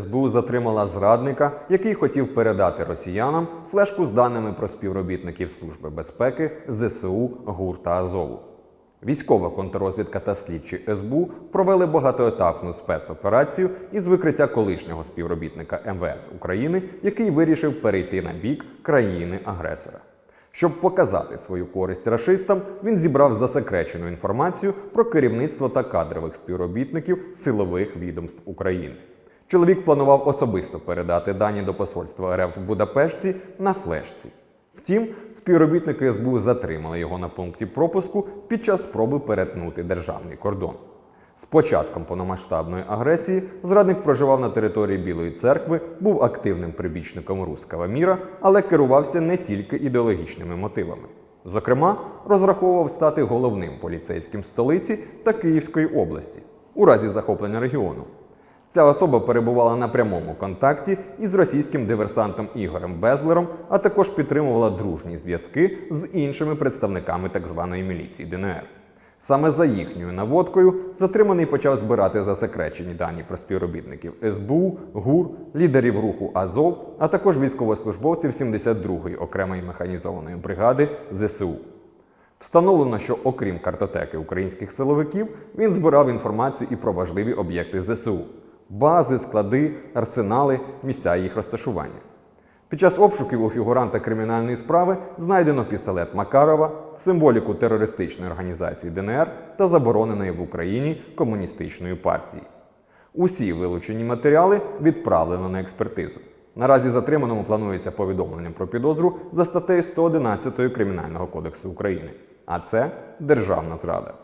СБУ затримала зрадника, який хотів передати росіянам флешку з даними про співробітників Служби безпеки, ЗСУ, ГУР та Азову. Військова контррозвідка та слідчі СБУ провели багатоетапну спецоперацію із викриття колишнього співробітника МВС України, який вирішив перейти на бік країни-агресора. Щоб показати свою користь рашистам, він зібрав засекречену інформацію про керівництво та кадрових співробітників силових відомств України. Чоловік планував особисто передати дані до посольства РФ в Будапешті на флешці. Втім, співробітники СБУ затримали його на пункті пропуску під час спроби перетнути державний кордон. З початком повномасштабної агресії зрадник проживав на території Білої церкви, був активним прибічником руского міра, але керувався не тільки ідеологічними мотивами. Зокрема, розраховував стати головним поліцейським столиці та Київської області у разі захоплення регіону. Ця особа перебувала на прямому контакті із російським диверсантом Ігорем Безлером, а також підтримувала дружні зв'язки з іншими представниками так званої міліції ДНР. Саме за їхньою наводкою затриманий почав збирати засекречені дані про співробітників СБУ, ГУР, лідерів руху Азов, а також військовослужбовців 72-ї окремої механізованої бригади ЗСУ. Встановлено, що окрім картотеки українських силовиків, він збирав інформацію і про важливі об'єкти ЗСУ бази, склади, арсенали, місця їх розташування. Під час обшуків у фігуранта кримінальної справи знайдено пістолет Макарова, символіку терористичної організації ДНР та забороненої в Україні комуністичної партії. Усі вилучені матеріали відправлено на експертизу. Наразі затриманому планується повідомлення про підозру за статтею 111 Кримінального кодексу України. А це державна зрада.